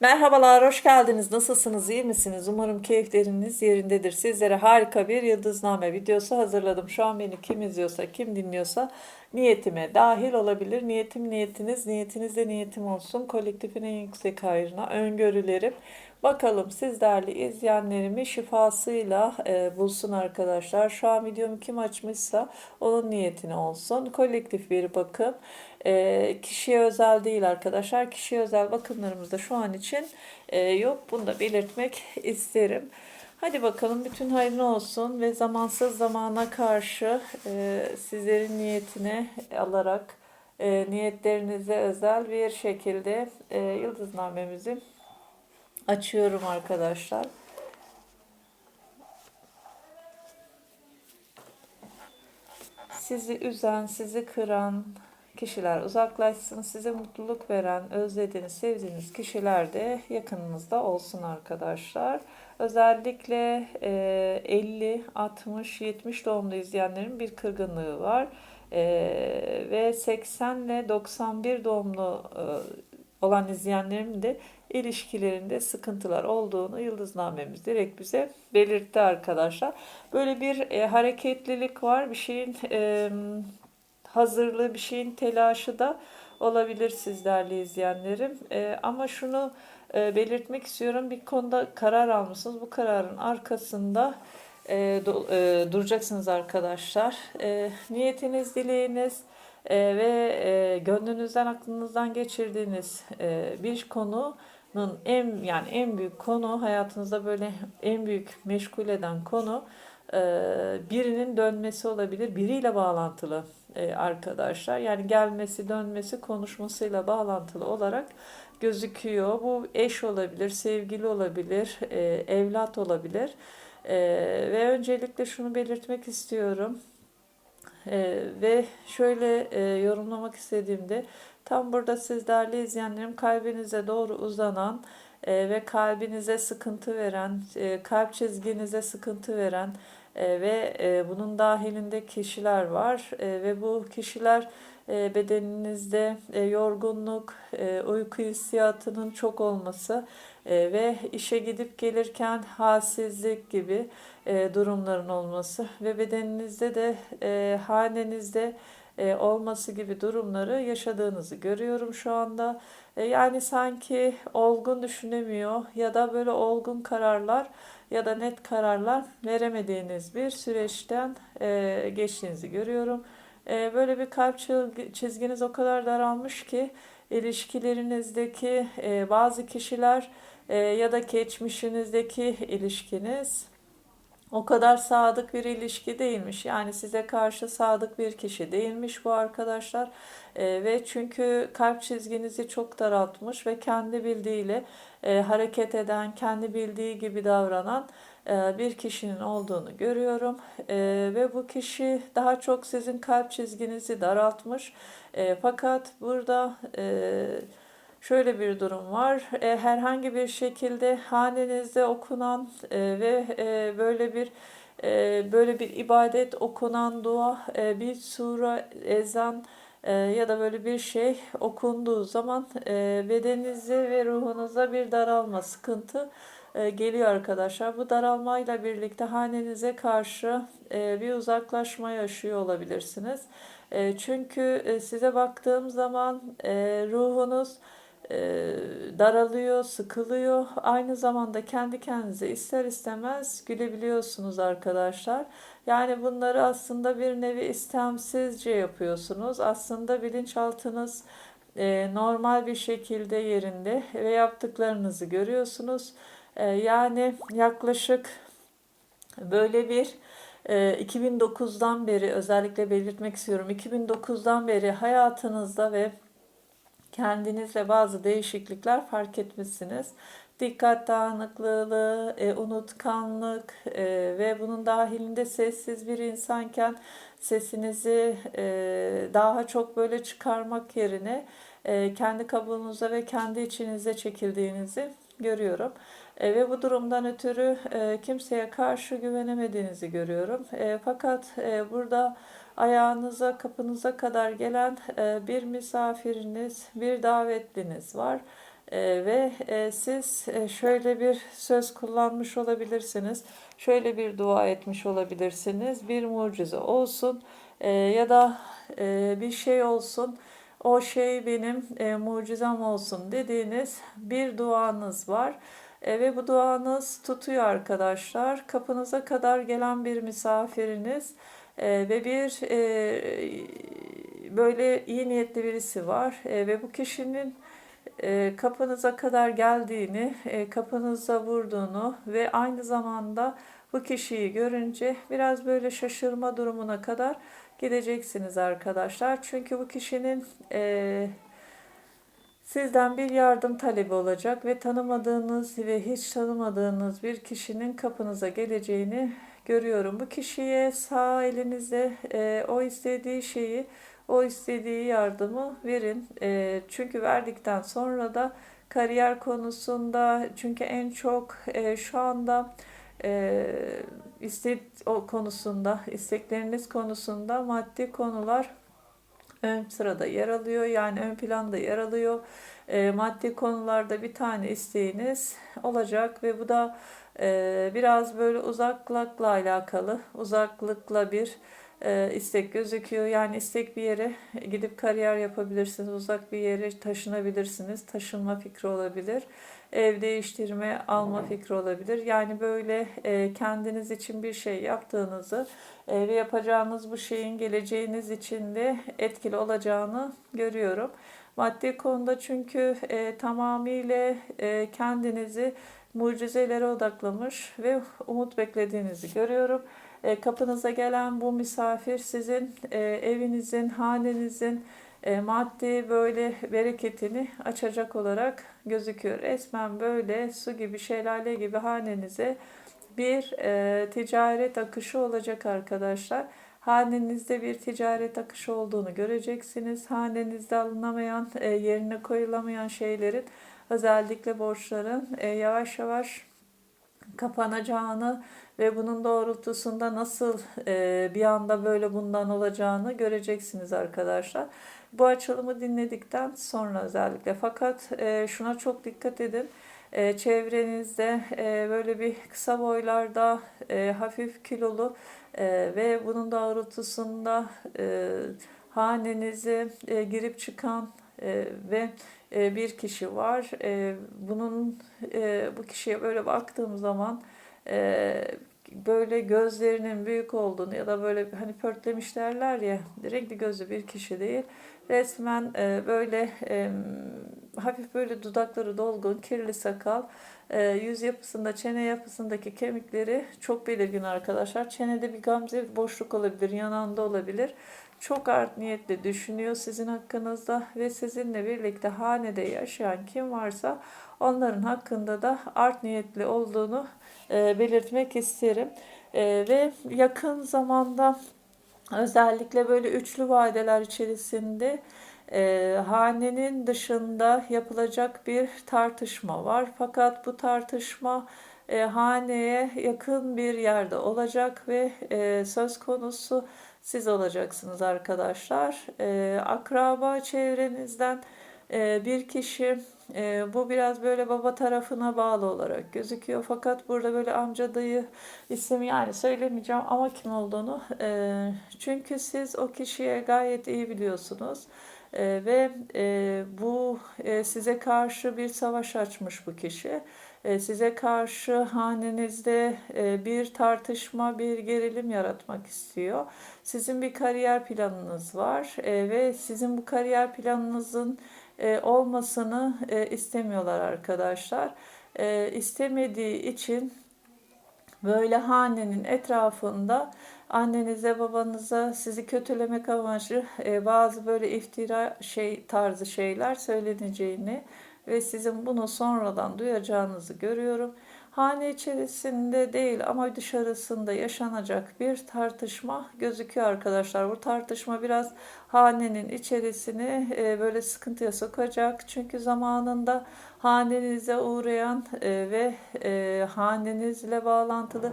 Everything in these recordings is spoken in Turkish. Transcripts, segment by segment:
Merhabalar, hoş geldiniz. Nasılsınız, iyi misiniz? Umarım keyifleriniz yerindedir. Sizlere harika bir yıldızname videosu hazırladım. Şu an beni kim izliyorsa, kim dinliyorsa niyetime dahil olabilir. Niyetim niyetiniz, niyetiniz de niyetim olsun. Kolektifin en yüksek hayrına, öngörülerim. Bakalım siz değerli izleyenlerimi şifasıyla e, bulsun arkadaşlar. Şu an videomu kim açmışsa onun niyetine olsun. Kolektif bir bakım. E, kişiye özel değil arkadaşlar. Kişiye özel bakımlarımız da şu an için e, yok. Bunu da belirtmek isterim. Hadi bakalım bütün hayrına olsun ve zamansız zamana karşı e, sizlerin niyetine alarak e, niyetlerinize özel bir şekilde e, yıldıznamemizi açıyorum arkadaşlar. Sizi üzen, sizi kıran kişiler uzaklaşsın. Size mutluluk veren, özlediğiniz, sevdiğiniz kişiler de yakınınızda olsun arkadaşlar. Özellikle 50, 60, 70 doğumlu izleyenlerin bir kırgınlığı var. E, ve 80 ile 91 doğumlu e, olan izleyenlerin de ilişkilerinde sıkıntılar olduğunu yıldıznamemiz direkt bize belirtti arkadaşlar. Böyle bir e, hareketlilik var. Bir şeyin e, hazırlığı, bir şeyin telaşı da olabilir sizlerle izleyenlerim. E, ama şunu e, belirtmek istiyorum. Bir konuda karar almışsınız. Bu kararın arkasında e, do, e, duracaksınız arkadaşlar. E, niyetiniz, dileğiniz e, ve e, gönlünüzden, aklınızdan geçirdiğiniz e, bir konu en yani en büyük konu hayatınızda böyle en büyük meşgul eden konu birinin dönmesi olabilir. Biriyle bağlantılı e, arkadaşlar. Yani gelmesi, dönmesi, konuşmasıyla bağlantılı olarak gözüküyor. Bu eş olabilir, sevgili olabilir, e, evlat olabilir. Ve öncelikle şunu belirtmek istiyorum. Ve şöyle yorumlamak istediğimde Tam burada siz değerli izleyenlerim kalbinize doğru uzanan e, ve kalbinize sıkıntı veren, e, kalp çizginize sıkıntı veren e, ve e, bunun dahilinde kişiler var e, ve bu kişiler bedeninizde yorgunluk, e, uyku hissiyatının çok olması ve işe gidip gelirken halsizlik gibi durumların olması ve bedeninizde de e, hanenizde olması gibi durumları yaşadığınızı görüyorum şu anda. Yani sanki olgun düşünemiyor ya da böyle olgun kararlar ya da net kararlar veremediğiniz bir süreçten e, geçtiğinizi görüyorum. Böyle bir kalp çizginiz o kadar daralmış ki ilişkilerinizdeki bazı kişiler ya da geçmişinizdeki ilişkiniz o kadar sadık bir ilişki değilmiş. Yani size karşı sadık bir kişi değilmiş bu arkadaşlar. E, ve çünkü kalp çizginizi çok daraltmış ve kendi bildiğiyle e, hareket eden, kendi bildiği gibi davranan e, bir kişinin olduğunu görüyorum. E, ve bu kişi daha çok sizin kalp çizginizi daraltmış. E, fakat burada... E, şöyle bir durum var. E, herhangi bir şekilde hanenizde okunan e, ve e, böyle bir e, böyle bir ibadet okunan dua, e, bir sure, ezan e, ya da böyle bir şey okunduğu zaman e, bedeninize ve ruhunuza bir daralma, sıkıntı e, geliyor arkadaşlar. Bu daralmayla birlikte hanenize karşı e, bir uzaklaşma yaşıyor olabilirsiniz. E, çünkü e, size baktığım zaman e, ruhunuz daralıyor, sıkılıyor. Aynı zamanda kendi kendinize ister istemez gülebiliyorsunuz arkadaşlar. Yani bunları aslında bir nevi istemsizce yapıyorsunuz. Aslında bilinçaltınız e, normal bir şekilde yerinde ve yaptıklarınızı görüyorsunuz. E, yani yaklaşık böyle bir 2009'dan beri özellikle belirtmek istiyorum. 2009'dan beri hayatınızda ve kendinizle bazı değişiklikler fark etmişsiniz. Dikkat dağınıklığı, e, unutkanlık e, ve bunun dahilinde sessiz bir insanken sesinizi e, daha çok böyle çıkarmak yerine kendi kabuğunuza ve kendi içinize çekildiğinizi görüyorum. E, ve bu durumdan ötürü e, kimseye karşı güvenemediğinizi görüyorum. E, fakat e, burada ayağınıza, kapınıza kadar gelen e, bir misafiriniz, bir davetliniz var. E, ve e, siz şöyle bir söz kullanmış olabilirsiniz. Şöyle bir dua etmiş olabilirsiniz. Bir mucize olsun ya da bir şey olsun. O şey benim e, mucizem olsun dediğiniz bir duanız var. E, ve bu duanız tutuyor arkadaşlar. Kapınıza kadar gelen bir misafiriniz e, ve bir e, böyle iyi niyetli birisi var e, ve bu kişinin e, kapınıza kadar geldiğini, e, kapınıza vurduğunu ve aynı zamanda bu kişiyi görünce biraz böyle şaşırma durumuna kadar gideceksiniz arkadaşlar. Çünkü bu kişinin e, sizden bir yardım talebi olacak ve tanımadığınız ve hiç tanımadığınız bir kişinin kapınıza geleceğini görüyorum. Bu kişiye sağ elinize e, o istediği şeyi, o istediği yardımı verin. E, çünkü verdikten sonra da kariyer konusunda çünkü en çok e, şu anda e, istek o konusunda, istekleriniz konusunda maddi konular ön sırada yer alıyor. Yani ön planda yer alıyor. E, maddi konularda bir tane isteğiniz olacak ve bu da e, biraz böyle uzaklıkla alakalı, uzaklıkla bir e, istek gözüküyor. Yani istek bir yere gidip kariyer yapabilirsiniz, uzak bir yere taşınabilirsiniz, taşınma fikri olabilir ev değiştirme, alma fikri olabilir. Yani böyle e, kendiniz için bir şey yaptığınızı e, ve yapacağınız bu şeyin geleceğiniz için de etkili olacağını görüyorum. Maddi konuda çünkü e, tamamıyla e, kendinizi mucizelere odaklamış ve umut beklediğinizi görüyorum. E, kapınıza gelen bu misafir sizin e, evinizin, hanenizin, e, maddi böyle bereketini açacak olarak gözüküyor. Resmen böyle su gibi şelale gibi hanenize bir e, ticaret akışı olacak arkadaşlar. Hanenizde bir ticaret akışı olduğunu göreceksiniz. Hanenizde alınamayan, e, yerine koyulamayan şeylerin özellikle borçların e, yavaş yavaş kapanacağını ve bunun doğrultusunda nasıl e, bir anda böyle bundan olacağını göreceksiniz arkadaşlar. Bu açılımı dinledikten sonra özellikle fakat e, şuna çok dikkat edin. E, çevrenizde e, böyle bir kısa boylarda e, hafif kilolu e, ve bunun doğrultusunda e, hanenize e, girip çıkan e, ve e, bir kişi var. E, bunun e, bu kişiye böyle baktığım zaman e, böyle gözlerinin büyük olduğunu ya da böyle hani pörtlemiş derler ya renkli gözlü bir kişi değil. Resmen e, böyle e, hafif böyle dudakları dolgun, kirli sakal, e, yüz yapısında, çene yapısındaki kemikleri çok belirgin arkadaşlar. Çenede bir gamze boşluk olabilir, yanağında olabilir. Çok art niyetle düşünüyor sizin hakkınızda ve sizinle birlikte hanede yaşayan kim varsa onların hakkında da art niyetli olduğunu e, belirtmek isterim. E, ve yakın zamanda özellikle böyle üçlü vadeler içerisinde e, hanenin dışında yapılacak bir tartışma var. Fakat bu tartışma e, haneye yakın bir yerde olacak ve e, söz konusu siz olacaksınız arkadaşlar. E, akraba çevrenizden e, bir kişi e, bu biraz böyle baba tarafına bağlı olarak gözüküyor. Fakat burada böyle amca dayı ismi yani söylemeyeceğim ama kim olduğunu. E, çünkü siz o kişiye gayet iyi biliyorsunuz. E, ve e, bu e, size karşı bir savaş açmış bu kişi. E, size karşı hanenizde e, bir tartışma, bir gerilim yaratmak istiyor. Sizin bir kariyer planınız var e, ve sizin bu kariyer planınızın olmasını istemiyorlar arkadaşlar. İstemediği için böyle hanenin etrafında annenize babanıza sizi kötülemek amaçlı bazı böyle iftira şey tarzı şeyler söyleneceğini ve sizin bunu sonradan duyacağınızı görüyorum hane içerisinde değil ama dışarısında yaşanacak bir tartışma gözüküyor arkadaşlar. Bu tartışma biraz hanenin içerisini e, böyle sıkıntıya sokacak. Çünkü zamanında hanenize uğrayan e, ve e, hanenizle bağlantılı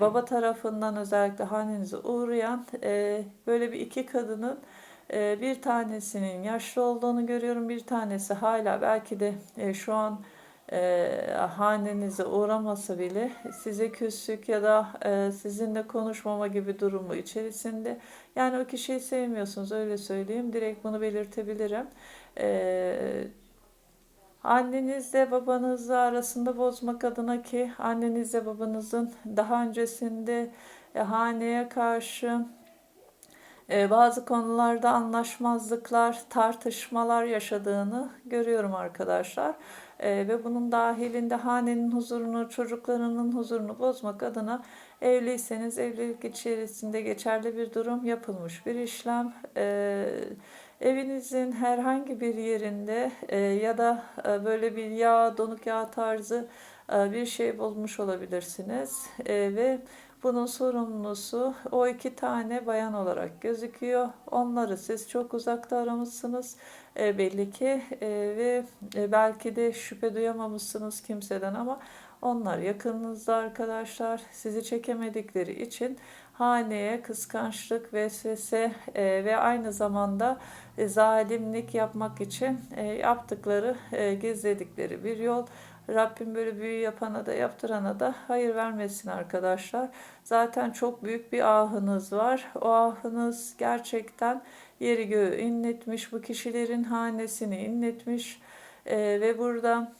baba tarafından özellikle hanenize uğrayan böyle bir iki kadının bir tanesinin yaşlı olduğunu görüyorum. Bir tanesi hala belki de e, şu an e, hanenize uğramasa bile size küslük ya da e, sizinle konuşmama gibi durumu içerisinde. Yani o kişiyi sevmiyorsunuz öyle söyleyeyim. Direkt bunu belirtebilirim. E, Annenizle babanızla arasında bozmak adına ki annenizle babanızın daha öncesinde haneye karşı bazı konularda anlaşmazlıklar, tartışmalar yaşadığını görüyorum arkadaşlar. E, ve bunun dahilinde hanenin huzurunu, çocuklarının huzurunu bozmak adına evliyseniz evlilik içerisinde geçerli bir durum yapılmış bir işlem. E, evinizin herhangi bir yerinde e, ya da e, böyle bir yağ, donuk yağ tarzı e, bir şey bulmuş olabilirsiniz. Ve bunun sorumlusu o iki tane bayan olarak gözüküyor. Onları siz çok uzakta aramışsınız e, belli ki e, ve e, belki de şüphe duyamamışsınız kimseden ama onlar yakınınızda arkadaşlar. Sizi çekemedikleri için haneye kıskançlık, vesvese e, ve aynı zamanda e, zalimlik yapmak için e, yaptıkları, e, gizledikleri bir yol. Rabbim böyle büyü yapana da yaptırana da hayır vermesin arkadaşlar. Zaten çok büyük bir ahınız var. O ahınız gerçekten yeri göğü inletmiş. Bu kişilerin hanesini inletmiş. Ee, ve burada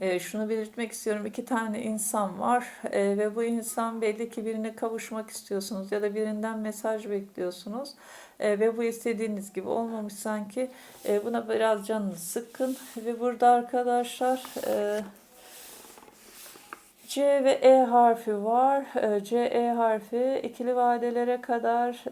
e, şunu belirtmek istiyorum. iki tane insan var e, ve bu insan belli ki birine kavuşmak istiyorsunuz ya da birinden mesaj bekliyorsunuz. E, ve bu istediğiniz gibi olmamış sanki. E, buna biraz canınız sıkın. Ve burada arkadaşlar... E, C ve E harfi var. C, E harfi ikili vadelere kadar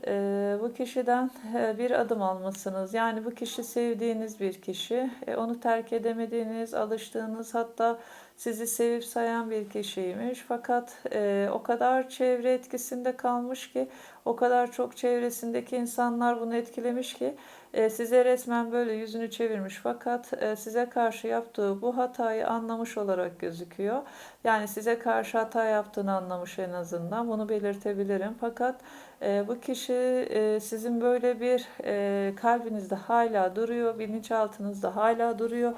bu kişiden bir adım almasınız. Yani bu kişi sevdiğiniz bir kişi. Onu terk edemediğiniz, alıştığınız hatta sizi sevip sayan bir kişiymiş. Fakat o kadar çevre etkisinde kalmış ki, o kadar çok çevresindeki insanlar bunu etkilemiş ki e, size resmen böyle yüzünü çevirmiş fakat e, size karşı yaptığı bu hatayı anlamış olarak gözüküyor. Yani size karşı hata yaptığını anlamış en azından bunu belirtebilirim. Fakat e, bu kişi sizin böyle bir kalbinizde hala duruyor, bilinçaltınızda hala duruyor.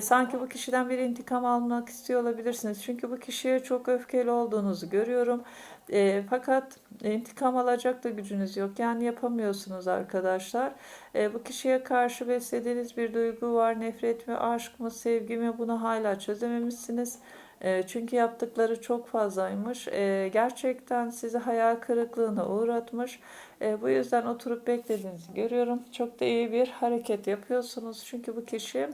Sanki bu kişiden bir intikam almak istiyor olabilirsiniz. Çünkü bu kişiye çok öfkeli olduğunuzu görüyorum. E, fakat intikam alacak da gücünüz yok. Yani yapamıyorsunuz arkadaşlar. E, bu kişiye karşı beslediğiniz bir duygu var. Nefret mi, aşk mı, sevgi mi bunu hala çözememişsiniz. E, çünkü yaptıkları çok fazlaymış. E, gerçekten sizi hayal kırıklığına uğratmış. E, bu yüzden oturup beklediğinizi görüyorum. Çok da iyi bir hareket yapıyorsunuz. Çünkü bu kişi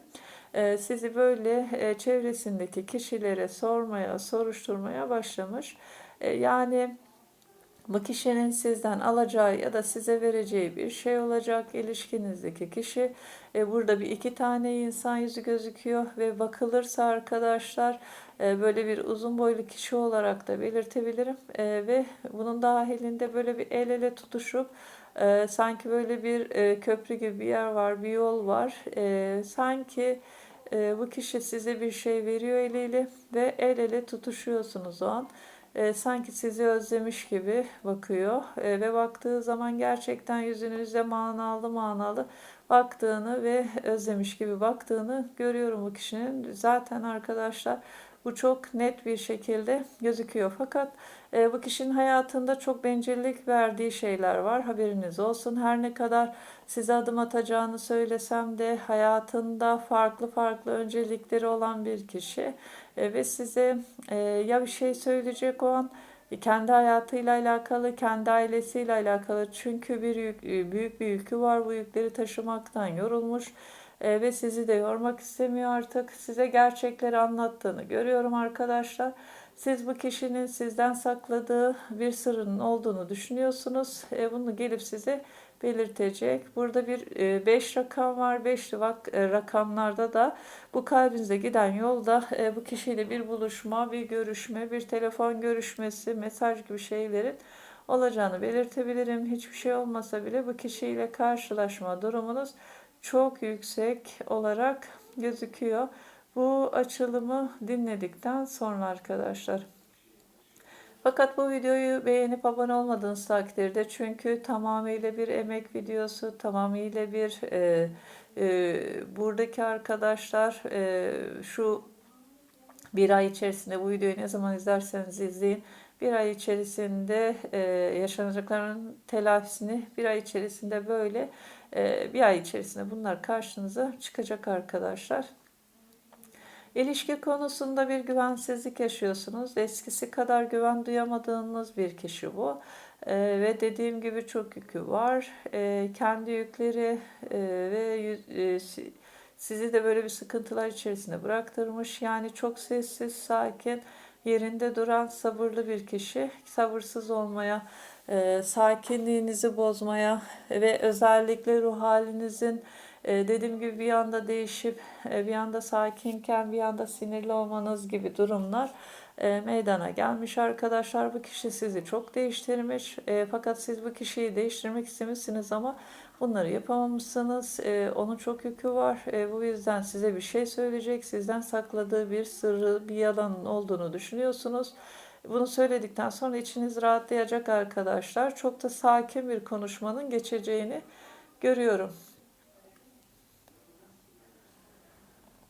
e, sizi böyle e, çevresindeki kişilere sormaya, soruşturmaya başlamış. E, yani bu kişinin sizden alacağı ya da size vereceği bir şey olacak ilişkinizdeki kişi. E, burada bir iki tane insan yüzü gözüküyor ve bakılırsa arkadaşlar e, böyle bir uzun boylu kişi olarak da belirtebilirim. E, ve bunun dahilinde böyle bir el ele tutuşup e, sanki böyle bir e, köprü gibi bir yer var, bir yol var. E, sanki e, bu kişi size bir şey veriyor eliyle ve el ele tutuşuyorsunuz o an e, sanki sizi özlemiş gibi bakıyor e, ve baktığı zaman gerçekten yüzünüzde manalı manalı baktığını ve özlemiş gibi baktığını görüyorum bu kişinin. Zaten arkadaşlar bu çok net bir şekilde gözüküyor. Fakat e, bu kişinin hayatında çok bencillik verdiği şeyler var. Haberiniz olsun. Her ne kadar size adım atacağını söylesem de hayatında farklı farklı öncelikleri olan bir kişi ve size e, ya bir şey söyleyecek o an kendi hayatıyla alakalı, kendi ailesiyle alakalı çünkü bir yük, e, büyük bir yükü var. Bu yükleri taşımaktan yorulmuş e, ve sizi de yormak istemiyor artık. Size gerçekleri anlattığını görüyorum arkadaşlar. Siz bu kişinin sizden sakladığı bir sırrının olduğunu düşünüyorsunuz. E, bunu gelip size belirtecek. Burada bir 5 e, rakam var. 5 e, rakamlarda da bu kalbinize giden yolda e, bu kişiyle bir buluşma, bir görüşme, bir telefon görüşmesi, mesaj gibi şeylerin olacağını belirtebilirim. Hiçbir şey olmasa bile bu kişiyle karşılaşma durumunuz çok yüksek olarak gözüküyor. Bu açılımı dinledikten sonra arkadaşlar Fakat bu videoyu beğenip abone olmadığınız takdirde çünkü tamamıyla bir emek videosu, tamamıyla bir e, e, buradaki arkadaşlar e, şu bir ay içerisinde bu videoyu ne zaman izlerseniz izleyin. Bir ay içerisinde e, yaşanacakların telafisini bir ay içerisinde böyle e, bir ay içerisinde bunlar karşınıza çıkacak arkadaşlar. İlişki konusunda bir güvensizlik yaşıyorsunuz. Eskisi kadar güven duyamadığınız bir kişi bu. Ee, ve dediğim gibi çok yükü var. Ee, kendi yükleri e, ve e, si- sizi de böyle bir sıkıntılar içerisinde bıraktırmış. Yani çok sessiz, sakin, yerinde duran sabırlı bir kişi. Sabırsız olmaya, e, sakinliğinizi bozmaya ve özellikle ruh halinizin e, dediğim gibi bir anda değişip e, bir anda sakinken bir anda sinirli olmanız gibi durumlar e, meydana gelmiş arkadaşlar. Bu kişi sizi çok değiştirmiş. E, fakat siz bu kişiyi değiştirmek istemişsiniz ama bunları yapamamışsınız. Onun çok yükü var. Bu yüzden size bir şey söyleyecek. Sizden sakladığı bir sırrı, bir yalanın olduğunu düşünüyorsunuz. Bunu söyledikten sonra içiniz rahatlayacak arkadaşlar. Çok da sakin bir konuşmanın geçeceğini görüyorum.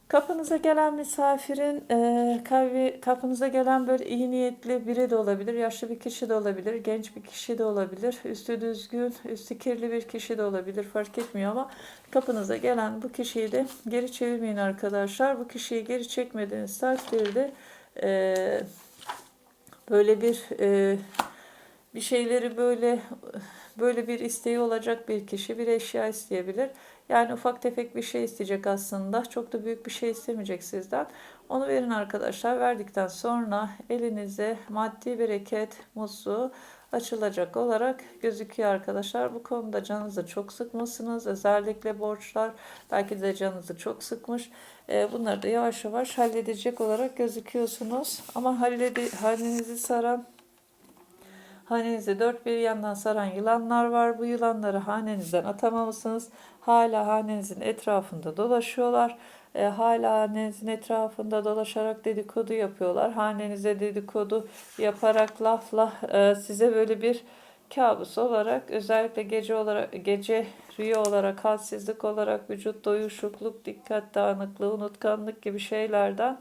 Kapınıza gelen misafirin e, kalbi, kapınıza gelen böyle iyi niyetli biri de olabilir, yaşlı bir kişi de olabilir, genç bir kişi de olabilir, üstü düzgün, üstü kirli bir kişi de olabilir fark etmiyor ama kapınıza gelen bu kişiyi de geri çevirmeyin arkadaşlar. Bu kişiyi geri çekmediğiniz takdirde e, böyle bir e, bir şeyleri böyle böyle bir isteği olacak bir kişi bir eşya isteyebilir. Yani ufak tefek bir şey isteyecek aslında. Çok da büyük bir şey istemeyecek sizden. Onu verin arkadaşlar. Verdikten sonra elinize maddi bereket musluğu açılacak olarak gözüküyor arkadaşlar. Bu konuda canınızı çok sıkmasınız. Özellikle borçlar belki de canınızı çok sıkmış. Ee, Bunları da yavaş yavaş halledecek olarak gözüküyorsunuz. Ama halledi, halinizi saran Hanenizi dört bir yandan saran yılanlar var. Bu yılanları hanenizden atamamışsınız. Hala hanenizin etrafında dolaşıyorlar. E, hala hanenizin etrafında dolaşarak dedikodu yapıyorlar. Hanenize dedikodu yaparak lafla e, size böyle bir kabus olarak özellikle gece olarak gece rüya olarak halsizlik olarak vücut doyuşukluk, dikkat dağınıklığı, unutkanlık gibi şeylerden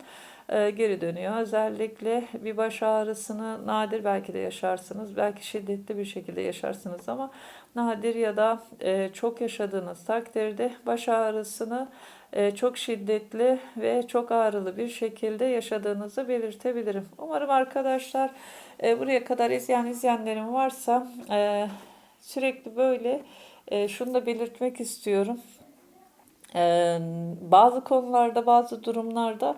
geri dönüyor. Özellikle bir baş ağrısını nadir belki de yaşarsınız. Belki şiddetli bir şekilde yaşarsınız ama nadir ya da e, çok yaşadığınız takdirde baş ağrısını e, çok şiddetli ve çok ağrılı bir şekilde yaşadığınızı belirtebilirim. Umarım arkadaşlar buraya kadar izleyen izleyenlerim varsa sürekli böyle şunu da belirtmek istiyorum. Bazı konularda, bazı durumlarda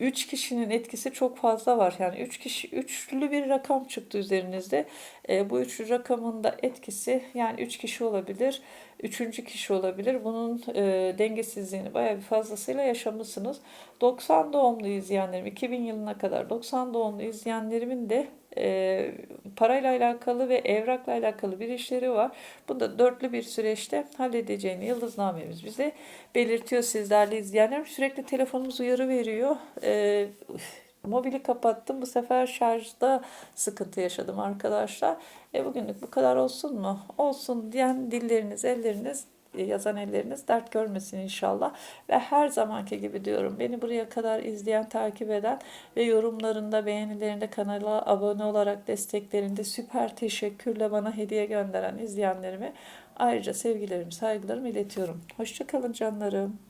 üç kişinin etkisi çok fazla var. Yani üç kişi üçlü bir rakam çıktı üzerinizde. E, bu üçlü rakamın da etkisi yani üç kişi olabilir, üçüncü kişi olabilir. Bunun e, dengesizliğini bayağı bir fazlasıyla yaşamışsınız. 90 doğumlu izleyenlerim, 2000 yılına kadar 90 doğumlu izleyenlerimin de e, parayla alakalı ve evrakla alakalı bir işleri var. Bu da dörtlü bir süreçte halledeceğini yıldıznamemiz bize belirtiyor sizlerle izleyenler. Sürekli telefonumuz uyarı veriyor. E, mobili kapattım. Bu sefer şarjda sıkıntı yaşadım arkadaşlar. E bugünlük bu kadar olsun mu? Olsun diyen dilleriniz, elleriniz yazan elleriniz dert görmesin inşallah. Ve her zamanki gibi diyorum beni buraya kadar izleyen, takip eden ve yorumlarında, beğenilerinde, kanala abone olarak desteklerinde süper teşekkürle bana hediye gönderen izleyenlerime ayrıca sevgilerimi, saygılarımı iletiyorum. Hoşçakalın canlarım.